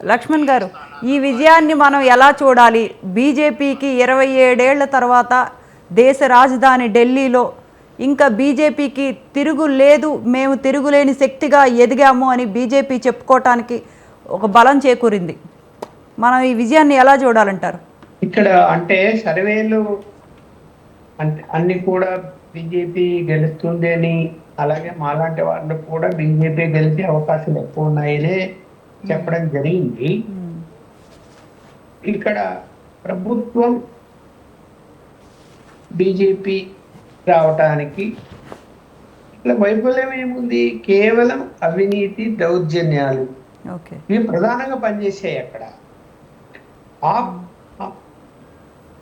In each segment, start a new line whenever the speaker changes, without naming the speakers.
లక్ష్మణ్ గారు ఈ విజయాన్ని మనం ఎలా చూడాలి? బీజేపీకి ఇరవై ఏడేళ్ళ తర్వాత దేశ రాజధాని ఢిల్లీలో ఇంకా బీజేపీకి తిరుగు లేదు మేము తిరుగులేని శక్తిగా ఎదిగాము అని బీజేపీ చెప్పుకోవటానికి ఒక బలం చేకూరింది. మనం ఈ విజయాన్ని ఎలా చూడాలంటారు?
ఇక్కడ అంటే సర్వేలు అంటే అన్ని కూడా బీజేపీ గెలుస్తుంది అని అలాగే మాలాంటి వాళ్ళు కూడా బీజేపీ గెలిచే అవకాశాలు ఎక్కువ ఉన్నాయని చెప్పడం జరిగింది. ఇక్కడ ప్రభుత్వం బీజేపీ రావటానికి ఇక్కడ వైఫల్యం ఏముంది? కేవలం అవినీతి దౌర్జన్యాలు.
ఓకే.
ఇవి ప్రధానంగా పనిచేసాయి అక్కడ. ఆ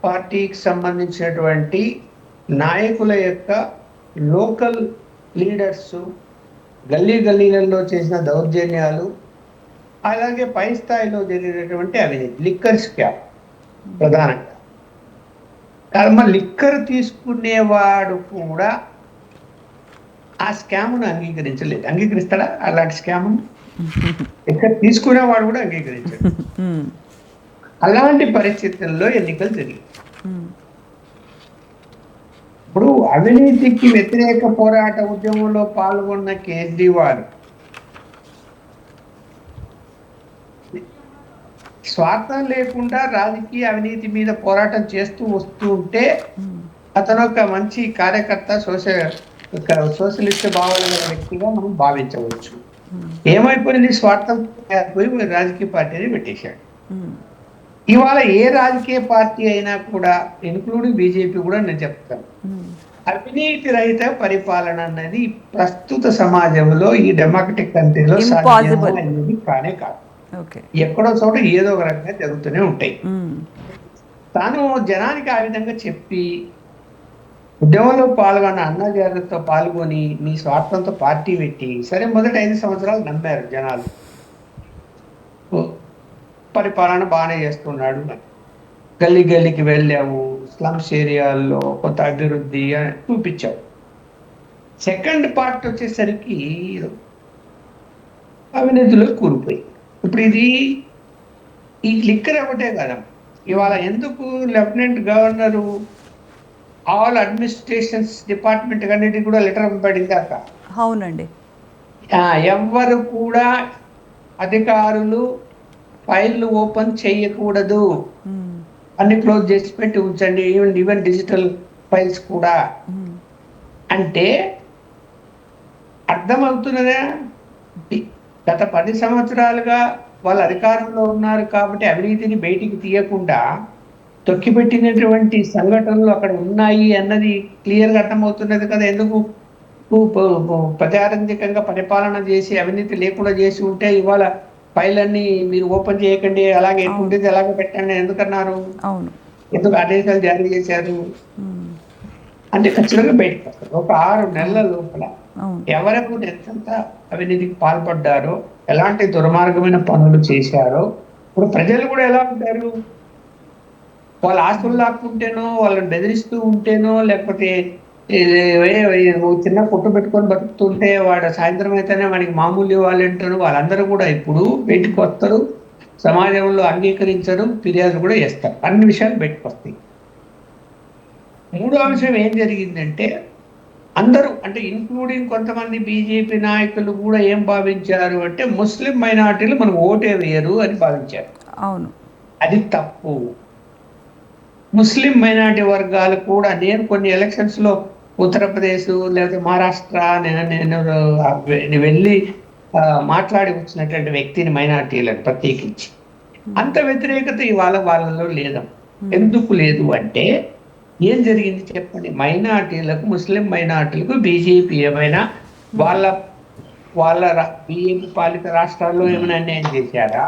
పార్టీకి సంబంధించినటువంటి నాయకుల యొక్క లోకల్ లీడర్స్ గల్లీ గల్లీలలో చేసిన దౌర్జన్యాలు అలాగే పై స్థాయిలో జరిగేటటువంటి అవినీతి లిక్కర్ స్కామ్ ప్రధానంగా. కర్మ లిక్కర్ తీసుకునేవాడు కూడా ఆ స్కామ్ను అంగీకరించలేదు. అంగీకరిస్తాడా? అలాంటి స్కామ్ను లిక్కర్ తీసుకునేవాడు కూడా అంగీకరించాడు. అలాంటి పరిస్థితుల్లో ఎన్నికలు జరిగాయి. ఇప్పుడు అవినీతికి వ్యతిరేక పోరాట ఉద్యమంలో పాల్గొన్న కేజ్రీవాల్ స్వార్థం లేకుండా రాజకీయ అవినీతి మీద పోరాటం చేస్తూ వస్తూ ఉంటే. అతను ఒక మంచి కార్యకర్త సోషల్ సోషలిస్ట్ భావాల గల వ్యక్తిగా మనం భావించవచ్చు. ఏమైపోయింది స్వార్థం పోయి రాజకీయ పార్టీని పెట్టేశాడు. ఇవాళ ఏ రాజకీయ పార్టీ అయినా కూడా ఇన్క్లూడింగ్ బీజేపీ కూడా నేను చెప్తాను. అవినీతి రహిత పరిపాలన అన్నది ప్రస్తుత సమాజంలో ఈ డెమోక్రటిక్ కంట్రీలో. సాధ్యము అనేది కానే కాదు ఎక్కడో చోట ఏదో ఒక రకంగా జరుగుతూనే ఉంటాయి. తాను జనానికి ఆ విధంగా చెప్పి ఉద్యమంలో పాల్గొన్న అన్నగారితో పాల్గొని మీ స్వార్థంతో పార్టీ పెట్టి సరే మొదటి ఐదు సంవత్సరాలు నమ్మారు జనాలు. పరిపాలన బాగానే చేస్తున్నాడు. గల్లీ గల్లీకి వెళ్ళాము స్లమ్స్ ఏరియాల్లో కొంత అభివృద్ధి అని చూపించావు సెకండ్ పార్ట్ వచ్చేసరికి అవినీతిలో కూలిపోయి ఇప్పుడు ఇది ఈ లిక్కర్ ఒకటే కదా. ఇవాళ ఎందుకు lieutenant governor all administrations department అన్నిటికి కూడా లెటర్ పంపడింది కాక
అవునండి.
ఎవ్వరు కూడా అధికారులు ఫైళ్ళు ఓపెన్ చేయకూడదు. అన్ని క్లోజ్ చేసి పెట్టి ఉంచండి ఈవెన్ ఈవెన్ డిజిటల్ ఫైల్స్ కూడా. అంటే అర్థమవుతున్నదా? గత పది సంవత్సరాలుగా వాళ్ళు అధికారంలో ఉన్నారు కాబట్టి అవినీతిని బయటికి తీయకుండా తొక్కిపెట్టినటువంటి సంఘటనలు అక్కడ ఉన్నాయి అన్నది క్లియర్గా అర్థమవుతున్నది కదా. ఎందుకు? పు- పు- పు- ప్రజారంజకంగా పరిపాలన చేసి అవినీతి లేకుండా చేసి ఉంటే ఇవాళ ఫైలన్నీ మీరు ఓపెన్ చేయకండి అలాగే ఉంటుంది అలాగే పెట్టండి ఎందుకన్నారు? ఎందుకు ఆదేశాలు జారీ చేశారు. అంటే ఖచ్చితంగా బయటకు వస్తారు ఒక ఆరు నెలల లోపల ఎవరెవరు ఎంతెంత అవినీతికి పాల్పడ్డారో ఎలాంటి దుర్మార్గమైన పనులు చేశారో ఇప్పుడు ప్రజలు కూడా ఎలా ఉంటారు? వాళ్ళ ఆస్తులు లాక్కుంటేనో వాళ్ళని బెదిరిస్తూ ఉంటేనో లేకపోతే చిన్న కొట్టు పెట్టుకొని బతుకుతుంటే వాడు సాయంత్రం అయితేనే వాడికి మామూలు ఇవ్వాలంటారు వాళ్ళందరూ కూడా ఇప్పుడు బయటకు వస్తారు. సమాజంలో అంగీకరించరు ఫిర్యాదు కూడా చేస్తారు. అన్ని విషయాలు బయటకు వస్తాయి. మూడో అంశం ఏం జరిగిందంటే అందరూ అంటే ఇన్క్లూడింగ్ కొంతమంది బీజేపీ నాయకులు కూడా ఏం భావించారు అంటే ముస్లిం మైనార్టీలు మనం ఓటే వేయరు అని భావించారు.
అవును.
అది తప్పు. ముస్లిం మైనార్టీ వర్గాలు కూడా నేను కొన్ని ఎలక్షన్స్లో ఉత్తరప్రదేశ్ లేకపోతే మహారాష్ట్ర నేను నేను వెళ్ళి మాట్లాడి వచ్చినటువంటి వ్యక్తిని మైనార్టీలను ప్రత్యేకించి. అంత వ్యతిరేకత ఇవాళ వాళ్ళలో లేదా. ఎందుకు లేదు అంటే ఏం జరిగింది చెప్పండి? మైనార్టీలకు ముస్లిం మైనార్టీలకు బీజేపీ ఏమైనా వాళ్ళ వాళ్ళ బీజేపీ పాలిత రాష్ట్రాల్లో ఏమైనా అన్యాయం చేశారా?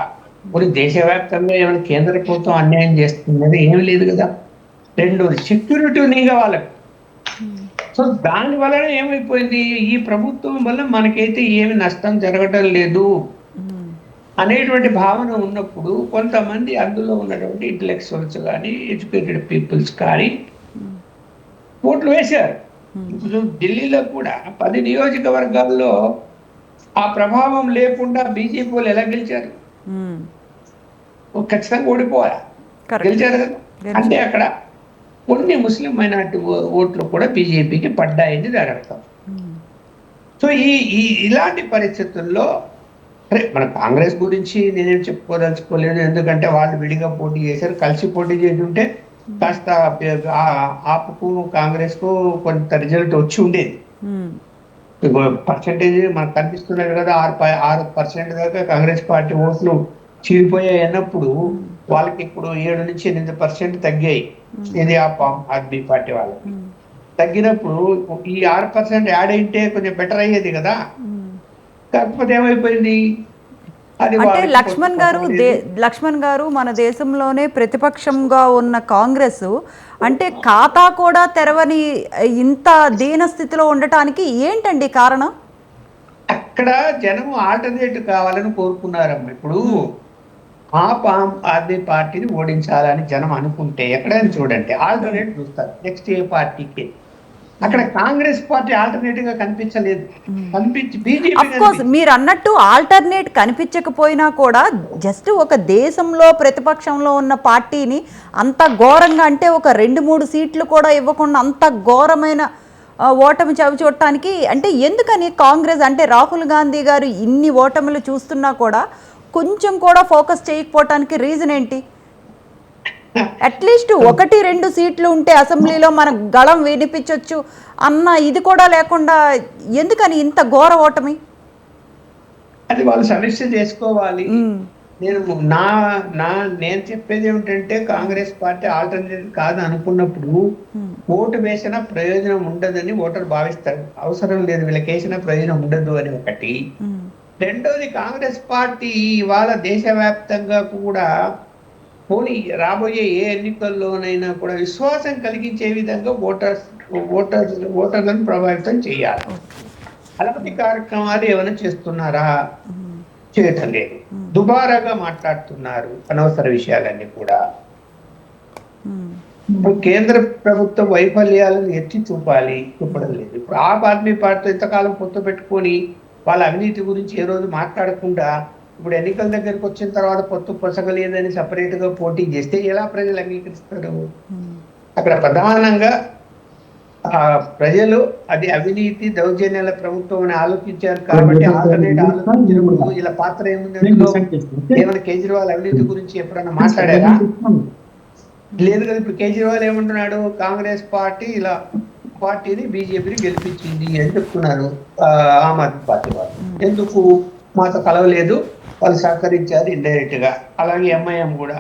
ఇప్పుడు దేశవ్యాప్తంగా ఏమైనా కేంద్ర ప్రభుత్వం అన్యాయం చేస్తున్నది ఏం లేదు కదా. రెండు సెక్యూరిటీ ఉందిగా వాళ్ళకి. సో దాని వలన ఏమైపోయింది? ఈ ప్రభుత్వం వల్ల మనకైతే ఏమి నష్టం జరగటం లేదు అనేటువంటి భావన ఉన్నప్పుడు కొంతమంది అందులో ఉన్నటువంటి ఇంటలెక్చువల్స్ కానీ ఎడ్యుకేటెడ్ పీపుల్స్ కానీ ఓట్లు వేశారు. ఇప్పుడు ఢిల్లీలో కూడా పది నియోజకవర్గాల్లో ఆ ప్రభావం లేకుండా బీజేపీ వాళ్ళు ఎలా గెలిచారు. ఖచ్చితంగా ఓడిపోవాలి. గెలిచారు కదా? అంటే అక్కడ కొన్ని ముస్లిం మైనార్టీ ఓట్లు కూడా బీజేపీకి పడ్డాయని దాని అర్థం. సో ఈ ఈ ఇలాంటి పరిస్థితుల్లో మన కాంగ్రెస్ గురించి నేనేం చెప్పుకోదలుచుకోలేదు. ఎందుకంటే వాళ్ళు విడిగా పోటీ చేశారు. కలిసి పోటీ చేసి ఉంటే కాస్త ఆపుకు కాంగ్రెస్కు కొంత రిజల్ట్ వచ్చి ఉండేది. పర్సంటేజ్ మనకు కనిపిస్తున్నది కదా ఆరు ఆరు పర్సెంట్ దాకా కాంగ్రెస్ పార్టీ ఓట్లు చీలిపోయాయి అన్నప్పుడు వాళ్ళకి ఇప్పుడు ఏడు నుంచి ఎనిమిది పర్సెంట్ తగ్గాయి. ఇది ఆ పా- ఆద్మీ పార్టీ వాళ్ళకి. తగ్గినప్పుడు ఈ ఆరు పర్సెంట్ యాడ్ అయితే కొంచెం బెటర్ అయ్యేది కదా. కాకపోతే ఏమైపోయింది?
అంటే లక్ష్మణ్ గారు లక్ష్మణ్ గారు మన దేశంలోనే ప్రతిపక్షంగా ఉన్న కాంగ్రెస్ అంటే ఖాతా కూడా తెరవని ఇంత దీన స్థితిలో ఉండటానికి ఏంటండి కారణం?
అక్కడ జనం ఆల్టర్నేటివ్ కావాలని కోరుకున్నారమ్మ. ఇప్పుడు ఆప్ ఆమ్ ఆద్మీ పార్టీని ఓడించాలని జనం అనుకుంటే ఎక్కడైనా చూడండి ఆల్టర్నేట్ చూస్తారు. నెక్స్ట్ ఏ పార్టీకి? అక్కడ కాంగ్రెస్ పార్టీ ఆల్టర్నేటివ్గా కనిపించలేదు కనిపించి బీజేపీ
మీరు అన్నట్టు ఆల్టర్నేట్ కనిపించకపోయినా కూడా జస్ట్ ఒక దేశంలో ప్రతిపక్షంలో ఉన్న పార్టీని అంత ఘోరంగా అంటే ఒక రెండు మూడు సీట్లు కూడా ఇవ్వకుండా అంత ఘోరమైన ఓటమి చవి చూడటానికి అంటే ఎందుకని కాంగ్రెస్ అంటే రాహుల్ గాంధీ గారు ఇన్ని ఓటములు చూస్తున్నా కూడా కొంచెం కూడా ఫోకస్ చేయకపోవటానికి రీజన్ ఏంటి? అట్లీస్ట్ ఒకటి రెండు సీట్లు ఉంటే అసెంబ్లీలో మన గళం వినిపించవచ్చు అన్న ఇది కూడా లేకుండా ఎందుకని ఇంత ఘోర ఓటమి?
అది వాళ్ళు సమీక్ష చేసుకోవాలి. నేను నా నా నేను చెప్పేది ఏమిటంటే కాంగ్రెస్ పార్టీ ఆల్టర్నేటివ్ కాదు అనుకున్నప్పుడు ఓటు వేసినా ప్రయోజనం ఉండదని ఓటర్ భావిస్తాడు అవసరం లేదు వీళ్ళకి వేసిన ప్రయోజనం ఉండదు అని ఒకటి. రెండోది కాంగ్రెస్ పార్టీ ఇవాళ దేశవ్యాప్తంగా కూడా పోనీ రాబోయే ఏ ఎన్నికల్లోనైనా కూడా విశ్వాసం కలిగించే విధంగా ఓటర్స్ ఓటర్స్ ఓటర్లను ప్రభావితం చేయాలి. అలాంటి కార్యక్రమాలు ఏమైనా చేస్తున్నారా? చేయటం లేదు. దుబారాగా మాట్లాడుతున్నారు అనవసర విషయాలన్నీ కూడా. ఇప్పుడు కేంద్ర ప్రభుత్వ వైఫల్యాలను ఎత్తి చూపాలి. చూపడం లేదు. ఇప్పుడు ఆమ్ ఆద్మీ పార్టీ ఇంతకాలం పొత్తు పెట్టుకొని వాళ్ళ అవినీతి గురించి ఏ రోజు మాట్లాడకుండా ఇప్పుడు ఎన్నికల దగ్గరికి వచ్చిన తర్వాత పొత్తు పొసగలేదని సపరేట్గా పోటీ చేస్తే ఎలా ప్రజలు అంగీకరిస్తారు?
మ్మ్.
అక్కడ ప్రధానంగా ఆ ప్రజలు అది అవినీతి దౌర్జన్యాల ప్రభుత్వం అని ఆలోచించారు కాబట్టి ఆల్టర్నేట్ ఆలోచించినప్పుడు ఇలా పాత్ర ఏముంది ఏమైనా కేజ్రీవాల్ అవినీతి గురించి ఎప్పుడైనా మాట్లాడారా? లేదు కదా ఇప్పుడు కేజ్రీవాల్ ఏమంటున్నాడు? కాంగ్రెస్ పార్టీ ఇలా పార్టీని బీజేపీని గెలిపించింది అని చెప్తున్నారు ఆ, ఆమ్ ఆద్మీ పార్టీ వాళ్ళు. ఎందుకు? మాతో కలవలేదు. వాళ్ళు సహకరించారు ఇండైరెక్ట్గా. అలాగే ఎంఐఎం కూడా.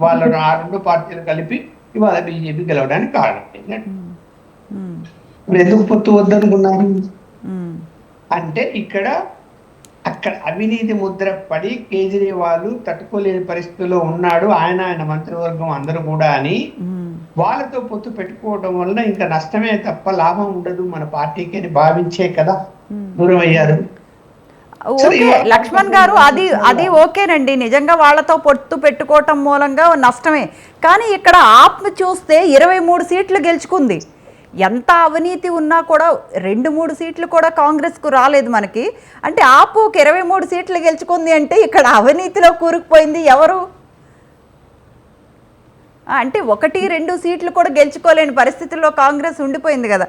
వాళ్ళ ఆ రెండు పార్టీలు కలిపి ఇవాళ బీజేపీ గెలవడానికి కారణం ఏంటంటే. ఇప్పుడు ఎందుకు పొత్తు వద్దనుకున్నారు. అంటే ఇక్కడ అక్కడ అవినీతి ముద్ర పడి కేజ్రీవాల్ తట్టుకోలేని పరిస్థితిలో ఉన్నాడు. ఆయన ఆయన మంత్రివర్గం అందరూ కూడా అని. వాళ్ళతో పొత్తు పెట్టుకోవడం వలన ఇంకా నష్టమే తప్ప లాభం ఉండదు మన పార్టీకి అని భావించే కదా దూరం అయ్యారు
ఓకే. లక్ష్మణ్ గారు అది అది ఓకేనండి. నిజంగా వాళ్ళతో పొత్తు పెట్టుకోవటం మూలంగా నష్టమే. కానీ ఇక్కడ ఆప్ చూస్తే ఇరవై మూడు సీట్లు గెలుచుకుంది. ఎంత అవినీతి ఉన్నా కూడా రెండు మూడు సీట్లు కూడా కాంగ్రెస్కు రాలేదు మనకి. అంటే ఆపు ఒక ఇరవై మూడు సీట్లు గెలుచుకుంది అంటే ఇక్కడ అవినీతిలో కూరుకుపోయింది ఎవరు? అంటే ఒకటి రెండు సీట్లు కూడా గెలుచుకోలేని పరిస్థితుల్లో కాంగ్రెస్ ఉండిపోయింది కదా.